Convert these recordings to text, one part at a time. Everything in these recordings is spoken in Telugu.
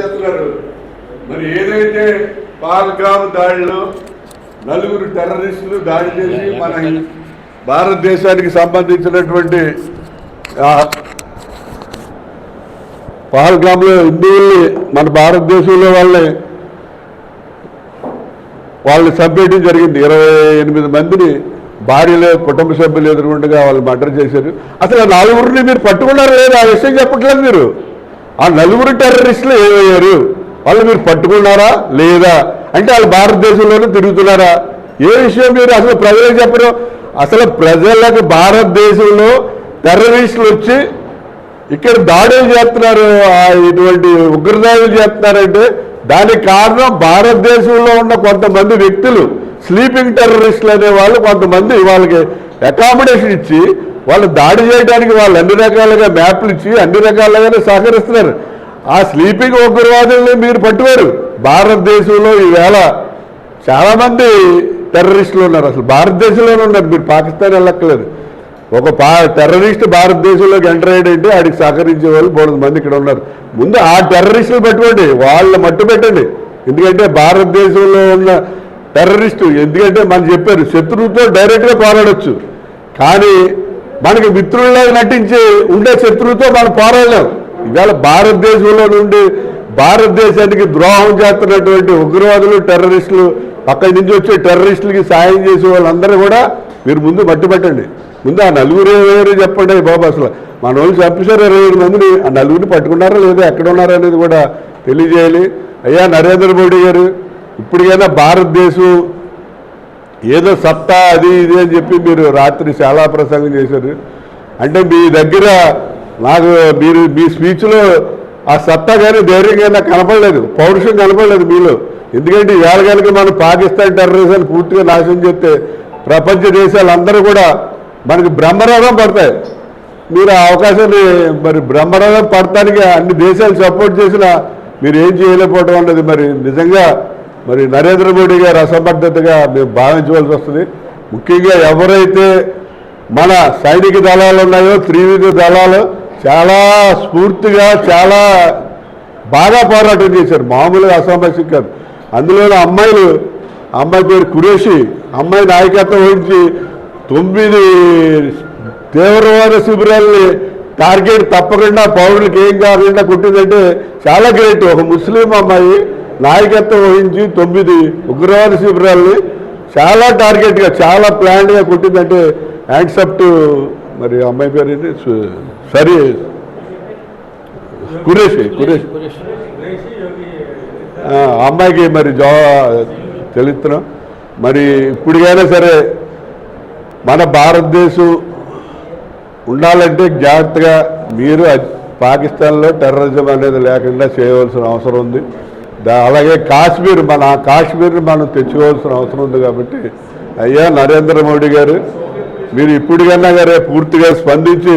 చేస్తున్నారు. మరి ఏదైతే పాల్గామ్ దాడిలో నలుగురు టెర్రరిస్టులు దాడి చేసి మన భారతదేశానికి సంబంధించినటువంటి పహల్గామ్లో హిందువుల్ని మన భారతదేశంలో వాళ్ళని వాళ్ళని చంపేయడం జరిగింది. ఇరవై ఎనిమిది మందిని భార్యలు కుటుంబ సభ్యులు ఎదురుగుండగా వాళ్ళు మర్డర్ చేశారు. అసలు నలుగురిని మీరు పట్టుకున్నారా లేదా? ఆ విషయం చెప్పట్లేదు మీరు. ఆ నలుగురు టెర్రరిస్టులు ఏమయ్యారు? వాళ్ళు మీరు పట్టుకున్నారా? లేదా? అంటే వాళ్ళు భారతదేశంలోనే తిరుగుతున్నారా? ఏ విషయం మీరు అసలు ప్రజలకు చెప్పరు? అసలు ప్రజలకు భారతదేశంలో టెర్రరిస్టులు వచ్చి ఇక్కడ దాడులు చేస్తున్నారు ఇటువంటి ఉగ్రదాడులు చేస్తున్నారంటే దానికి కారణం భారతదేశంలో ఉన్న కొంతమంది వ్యక్తులు. స్లీపింగ్ టెర్రరిస్టులు అనే వాళ్ళు కొంతమంది వాళ్ళకి అకామిడేషన్ ఇచ్చి వాళ్ళు దాడి చేయడానికి వాళ్ళు అన్ని రకాలుగా మ్యాప్లు ఇచ్చి అన్ని రకాలుగానే సహకరిస్తున్నారు. ఆ స్లీపింగ్ ఉగ్రవాదుల్ని మీరు పట్టుకోరు. భారతదేశంలో ఈవేళ చాలామంది టెర్రరిస్టులు ఉన్నారు. అసలు భారతదేశంలోనే ఉన్నారు. మీరు పాకిస్తాన్ వెళ్ళక్కలేదు ఒక పా టెర్రరిస్ట్ భారతదేశంలోకి ఎంటర్ అయ్యాడంటే ఆడికి సహకరించే వాళ్ళు బోడు మంది ఇక్కడ ఉన్నారు. ముందు ఆ టెర్రరిస్టులు పెట్టుకోండి. వాళ్ళ మట్టు పెట్టండి ఎందుకంటే భారతదేశంలో ఉన్న టెర్రరిస్టు. ఎందుకంటే మనం చెప్పారు శత్రువుతో డైరెక్ట్గా పోరాడచ్చు. కానీ మనకి మిత్రుల్లో నటించి ఉండే శత్రువుతో మనం పోరాడలేం. ఇవాళ భారతదేశంలో నుండి భారతదేశానికి ద్రోహం చేస్తున్నటువంటి ఉగ్రవాదులు టెర్రరిస్టులు అక్కడి నుంచి వచ్చే టెర్రరిస్టులకి సాయం చేసే వాళ్ళందరూ కూడా మీరు ముందు మట్టి పట్టండి. ముందు ఆ నలుగురు ఎవరు చెప్పండి బాబు అసలు. మన వాళ్ళు చంపేశారు ఇరవై ఏడు మందిని. ఆ నలుగురిని పట్టుకున్నారా లేదా ఎక్కడ ఉన్నారా అనేది కూడా తెలియజేయాలి. అయ్యా నరేంద్ర మోడీ గారు ఇప్పటికైనా భారతదేశం ఏదో సత్తా అది ఇది అని చెప్పి మీరు రాత్రి చాలా ప్రసంగం చేశారు. అంటే మీ దగ్గర నాకు మీరు మీ స్పీచ్లో ఆ సత్తా కానీ ధైర్యం కానీ కనపడలేదు. పౌరుషం కనపడలేదు మీలో. ఎందుకంటే ఇవాళ కనుక మనం పాకిస్తాన్ టెర్రరిజం పూర్తిగా నాశనం చేస్తే ప్రపంచ దేశాలందరూ కూడా మనకి బ్రహ్మరథం పడతాయి. మీరు ఆ అవకాశాన్ని మరి బ్రహ్మరథం పడటానికి అన్ని దేశాలు సపోర్ట్ చేసినా మీరు ఏం చేయలేకపోవడం అన్నది మరి నిజంగా మరి నరేంద్ర మోడీ గారు అసమర్థతగా మేము భావించవలసి వస్తుంది. ముఖ్యంగా ఎవరైతే మన సైనిక దళాలు ఉన్నాయో త్రివిధ దళాలు చాలా స్ఫూర్తిగా చాలా బాగా పోరాటం చేశారు. మామూలుగా అసమస్యం కాదు. అందులో అమ్మాయిలు అమ్మాయి పేరు కురేషి అమ్మాయి నాయకత్వం వహించి తొమ్మిది తీవ్రవాద శిబిరాల్ని టార్గెట్ తప్పకుండా పౌరులకు ఏం కాకుండా కొట్టిందంటే చాలా గ్రేట్. ఒక ముస్లిం అమ్మాయి నాయకత్వం వహించి తొమ్మిది ఉగ్రవాద శిబిరాలని చాలా టార్గెట్గా చాలా ప్లాన్గా కొట్టిందంటే యాక్సెప్ట్ మరి అమ్మాయి పేరు ఏంటి? సు- సరి. కురేష్ అమ్మాయికి మరి జా తెలుస్తున్నాం మరి ఇప్పటికైనా సరే మన భారతదేశం ఉండాలంటే జాగ్రత్తగా మీరు పాకిస్తాన్లో టెర్రరిజం అనేది లేకుండా చేయవలసిన అవసరం ఉంది. అలాగే కాశ్మీర్ మన కాశ్మీర్ మనం తెచ్చుకోవాల్సిన అవసరం ఉంది కాబట్టి అయ్యా నరేంద్ర మోడీ గారు మీరు ఇప్పటికన్నా గారే పూర్తిగా స్పందించి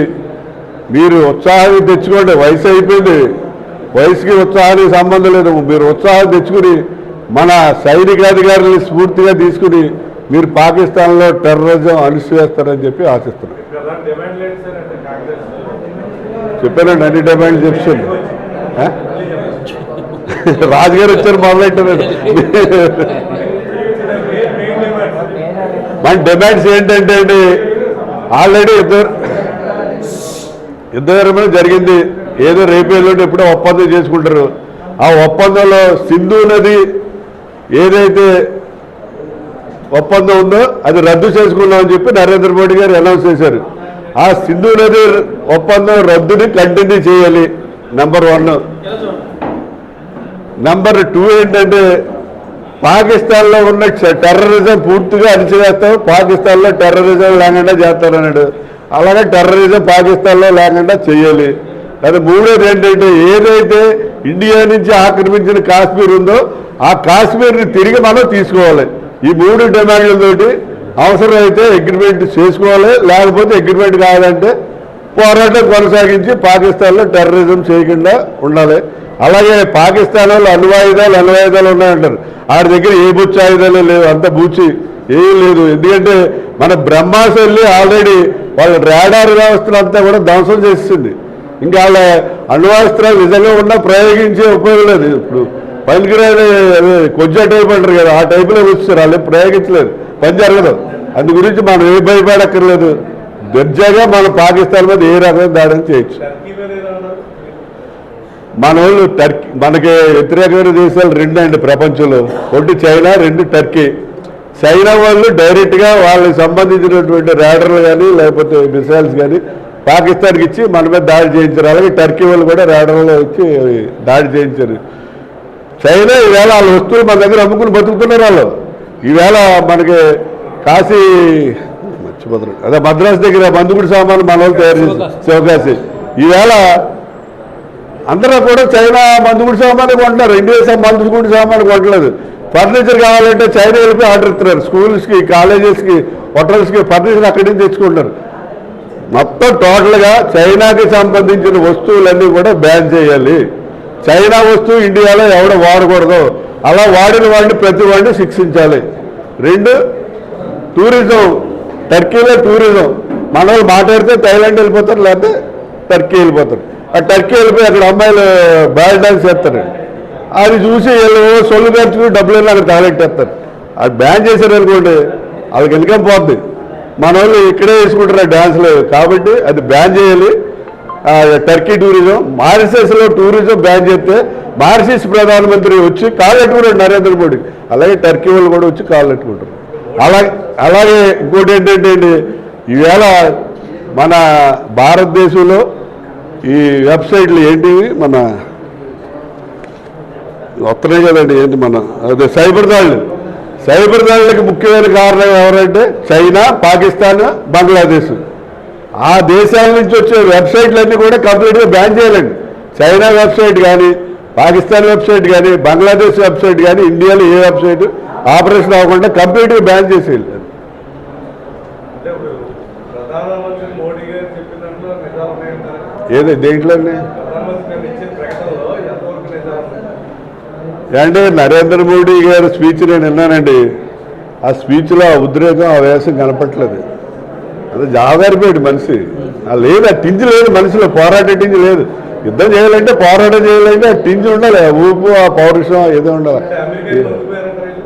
మీరు ఉత్సాహాన్ని తెచ్చుకోండి వయసు అయిపోయింది. వయసుకి ఉత్సాహానికి సంబంధం లేదు. మీరు ఉత్సాహం తెచ్చుకుని మన సైనికాధికారుల్ని స్ఫూర్తిగా తీసుకుని మీరు పాకిస్తాన్లో టెర్రరిజం అణిసివేస్తారని చెప్పి ఆశిస్తున్నాను చెప్పానండి అన్ని డిమాండ్లు చెప్తున్నాను రాజుగారు వచ్చారు మొదలెట్టలేదు మన డిమాండ్స్ ఏంటంటే అండి ఆల్రెడీ ఇద్దరు యుద్ధ జరిగింది ఏదో రేపేళ్ళు ఎప్పుడో ఒప్పందం చేసుకుంటారు. ఆ ఒప్పందంలో సింధు నది ఏదైతే ఒప్పందం ఉందో అది రద్దు చేసుకున్నామని చెప్పి నరేంద్ర మోడీ గారు అనౌన్స్ చేశారు. ఆ సింధు నది ఒప్పందం రద్దుని కంటిన్యూ చేయాలి నెంబర్ వన్ నెంబర్ టూ ఏంటంటే పాకిస్తాన్లో ఉన్న టెర్రరిజం పూర్తిగా అణిచివేస్తాం పాకిస్తాన్లో టెర్రరిజం లేకుండా చేస్తారన్నాడు అలాగే టెర్రరిజం పాకిస్తాన్లో లేకుండా చేయాలి అది మూడోది ఏంటంటే ఏదైతే ఇండియా నుంచి ఆక్రమించిన కాశ్మీర్ ఉందో ఆ కాశ్మీర్ని తిరిగి మనం తీసుకోవాలి. ఈ మూడు డిమాండ్లతోటి అవసరమైతే అగ్రిమెంట్ చేసుకోవాలి లేకపోతే అగ్రిమెంట్ కాదంటే పోరాటం కొనసాగించి పాకిస్తాన్లో టెర్రరిజం చేయకుండా ఉండాలి. అలాగే పాకిస్తాన్ వాళ్ళు అణ్వాయుధాలు అణ్వాయుధాలు ఉన్నాయంటారు. ఆడి దగ్గర ఏ బుచ్చి ఆయుధాలు లేవు అంత బూచి ఏం లేదు. ఎందుకంటే మన బ్రహ్మాస్ వెళ్ళి ఆల్రెడీ వాళ్ళ రాడార్ వ్యవస్థను అంతా కూడా ధ్వంసం చేస్తుంది ఇంకా వాళ్ళ అణ్వాస్త్రాలు నిజంగా ఉన్నా ప్రయోగించే ఉపయోగం లేదు. ఇప్పుడు పనికిరాని అదే టైప్ అంటారు కదా ఆ టైపులో వచ్చారు. వాళ్ళు ప్రయోగించలేదు. పని జరగదు. అందు గురించి మనం ఏ భయపడక్కర్లేదు. దర్జాగా మన పాకిస్తాన్ మీద ఏ రకమైన దాడిని చేయొచ్చు టర్కీ మీద ఏదో అన్నారు మన వాళ్ళు టర్కీ మనకి వ్యతిరేకమైన దేశాలు రెండు అండి ప్రపంచంలో. ఒకటి చైనా రెండు టర్కీ. చైనా వాళ్ళు డైరెక్ట్గా వాళ్ళకి సంబంధించినటువంటి ర్యాడర్లు కానీ లేకపోతే మిసైల్స్ కానీ పాకిస్తాన్కి ఇచ్చి మన మీద దాడి చేయించారు. అలాగే టర్కీ వాళ్ళు కూడా ర్యాడర్లో ఇచ్చి దాడి చేయించారు. చైనా ఈవేళ వాళ్ళ వస్తువులు మన దగ్గర అమ్ముకుని బతుకుతున్నారు వాళ్ళు. ఈవేళ మనకి కాశీ మర్చిపోతున్నారు అదే మద్రాసు దగ్గర మందుగుడి సామాన్లు మన వాళ్ళు తయారు చేసి శివకాశి. ఈవేళ అందరూ కూడా చైనా మందుగుడి సామాన్లు కొంటున్నారు ఇండియా మందుగుడి సామాన్లు కొనట్లేదు ఫర్నిచర్ కావాలంటే చైనా వెళ్ళిపోయి ఆర్డర్ ఇస్తున్నారు. స్కూల్స్కి కాలేజెస్కి హోటల్స్కి ఫర్నిచర్ అక్కడి నుంచి తెచ్చుకుంటారు మొత్తం టోటల్గా చైనాకి సంబంధించిన వస్తువులన్నీ కూడా బ్యాన్ చేయాలి. చైనా వస్తువు ఇండియాలో ఎవడ వాడకూడదు. అలా వాడిన వాడిని ప్రతి వాడిని శిక్షించాలి. రెండు టూరిజం. టర్కీలో టూరిజం. మన వాళ్ళు మాట్లాడితే థైలాండ్ వెళ్ళిపోతారు లేకపోతే టర్కీ వెళ్ళిపోతారు. ఆ టర్కీ వెళ్ళిపోయి అక్కడ అమ్మాయిలు బ్యాడ్ డాన్స్ చేస్తారు. అది చూసి వీళ్ళు సొల్లు ఖర్చుకుని డబ్బులు వెళ్ళి అక్కడ తాగెట్టేస్తారు అది బ్యాన్ చేశారు అనుకోండి వాళ్ళకి ఇన్కమ్ పోద్ది? మన వాళ్ళు ఇక్కడే వేసుకుంటారు డ్యాన్స్లు కాబట్టి అది బ్యాన్ చేయాలి. టర్కీ టూరిజం మారిషస్లో టూరిజం బ్యాన్ చేస్తే మారిషస్ ప్రధానమంత్రి వచ్చి కాళ్ళెట్టుకున్నాడు నరేంద్ర మోడీ. అలాగే టర్కీ వాళ్ళు కూడా వచ్చి కాళ్ళెట్టుకుంటారు అలాగే అలాగే ఇంకోటి ఏంటంటే అండి ఈవేళ మన భారతదేశంలో ఈ వెబ్సైట్లు ఏంటివి మన వస్తున్నాయి కదండి ఏంటి మన అదే సైబర్ దాడులు. సైబర్ దాడులకు ముఖ్యమైన కారణం ఎవరంటే చైనా పాకిస్తాన్ బంగ్లాదేశ్. ఆ దేశాల నుంచి వచ్చే వెబ్సైట్లన్నీ కూడా కంప్లీట్గా బ్యాన్ చేయాలండి. చైనా వెబ్సైట్ కానీ పాకిస్తాన్ వెబ్సైట్ కానీ బంగ్లాదేశ్ వెబ్సైట్ కానీ ఇండియాలో ఏ వెబ్సైట్ ఆపరేషన్ అవ్వకుండా కంప్లీట్గా బ్యాన్ చేసేయాలి. ప్రధానమంత్రి మోడీ గారు చెప్పిన దాంట్లో నిజాలు ఉన్నాయంటారా ఏదో దేంట్లోనే అంటే నరేంద్ర మోడీ గారి స్పీచ్ నేను విన్నానండి. ఆ స్పీచ్లో ఆ ఉద్రేకం ఆ వేసం కనపట్లేదు. అది జాగారిపోయాడు మనిషి. ఆ లేదు ఆ టింజ్ లేదు మనిషిలో పోరాటే టింజ్ లేదు. యుద్ధం చేయాలంటే పోరాటం చేయాలంటే ఆ టింజ్ ఉండాలి ఆ ఊపు ఆ పౌరుషం ఏదో ఉండాలి అంటే అమెరికా లొంగిపోయారంటారా వీళ్ళు?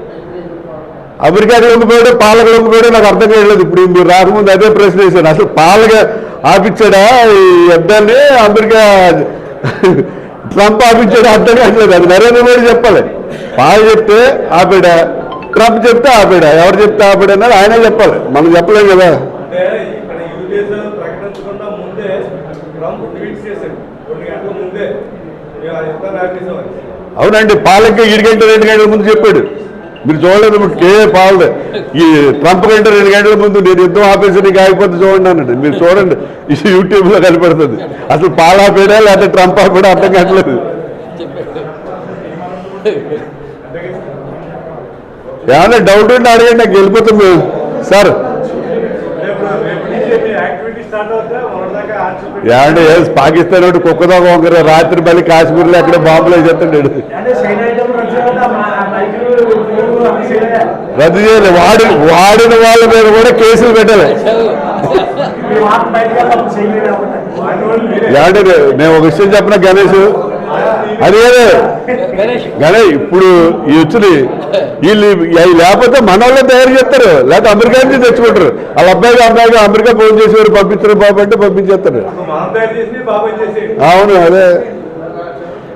అమెరికాకి లొంగిపోయాడు పాలకు లొంగిపోయాడు నాకు అర్థం కాలేదు ఇప్పుడు మీరు రాకముందు అదే ప్రశ్న వేశాను అసలు పాలక ఆపిచ్చాడా ఈ యుద్ధాన్ని అమెరికా ట్రంప్ ఆపించాడు అర్థం కావట్లేదు. అది నరేంద్ర మోడీ చెప్పాలి. పాలు చెప్తే ఆపాడా? ట్రంప్ చెప్తే ఆపాడా? ఎవరు చెప్తే ఆపాడా అన్నది ఆయనే చెప్పాలి. మనం చెప్పలేం కదా. అవునండి పాలకి ఏడు గంటల రెండు గంటల ముందు చెప్పాడు. మీరు చూడలేదు ఏ కే ఈ ట్రంప్ కంటే రెండు గంటల ముందు నేను యుద్ధం ఆపేసి నీకు ఆగిపోతే చూడండి అనండి మీరు చూడండి ఇది యూట్యూబ్లో కనపడుతుంది. అసలు పాలు ఆపేడా లేకపోతే ట్రంప్ ఆపేడా అర్థం కావట్లేదు. ఏమన్నా డౌట్ ఉంటే అడగండి నాకు వెళ్ళిపోతాం మేము సార్. రేపు రేపు ఏమంటే పాకిస్తాన్ ఒకటి కుక్కదో వంకర రాత్రి మళ్ళీ కాశ్మీర్లో ఎక్కడ బాంబులు వేసేస్తాడు అంటే సైన్ ఐటమ్ రద్దు మైకులు ఫోన్లు అన్ని చేయలే రద్దు చేయలేదు. వాడి వాడిన వాళ్ళ మీద కూడా కేసులు పెట్టలే. మీరు నేను ఒక విషయం చెప్పిన గణేష్? అదే గణేష్ ఇప్పుడు ఈ వచ్చింది వీళ్ళు అవి లేకపోతే మన వాళ్ళే తయారు చేస్తారు. లేకపోతే అమెరికా నుంచి తెచ్చుకుంటారు. వాళ్ళ అబ్బాయిగా అమ్మాయిగా అమెరికా ఫోన్ చేసేవారు పంపించరు బాబు అంటే పంపించేస్తారు. అవును అదే.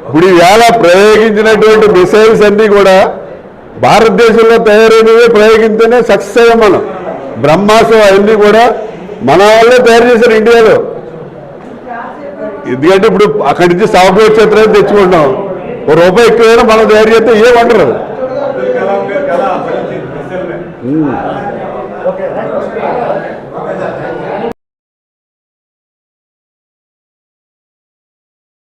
ఇప్పుడు ఇవాళ ప్రయోగించినటువంటి మిసైల్స్ అన్నీ కూడా భారతదేశంలో తయారైనవి ప్రయోగిస్తేనే సక్సెస్ అయ్యాం మనం. బ్రహ్మాస్త్రం అవన్నీ కూడా మన వాళ్ళే తయారు చేశారు ఇండియాలో. ఎందుకంటే ఇప్పుడు అక్కడి నుంచి సాఫ్ట్వేర్ క్షేత్రాన్ని తెచ్చుకుంటాం. ఓ రూపాయి ఎక్కువైనా మనం తయారు చేస్తే ఏమంటారు ఓకే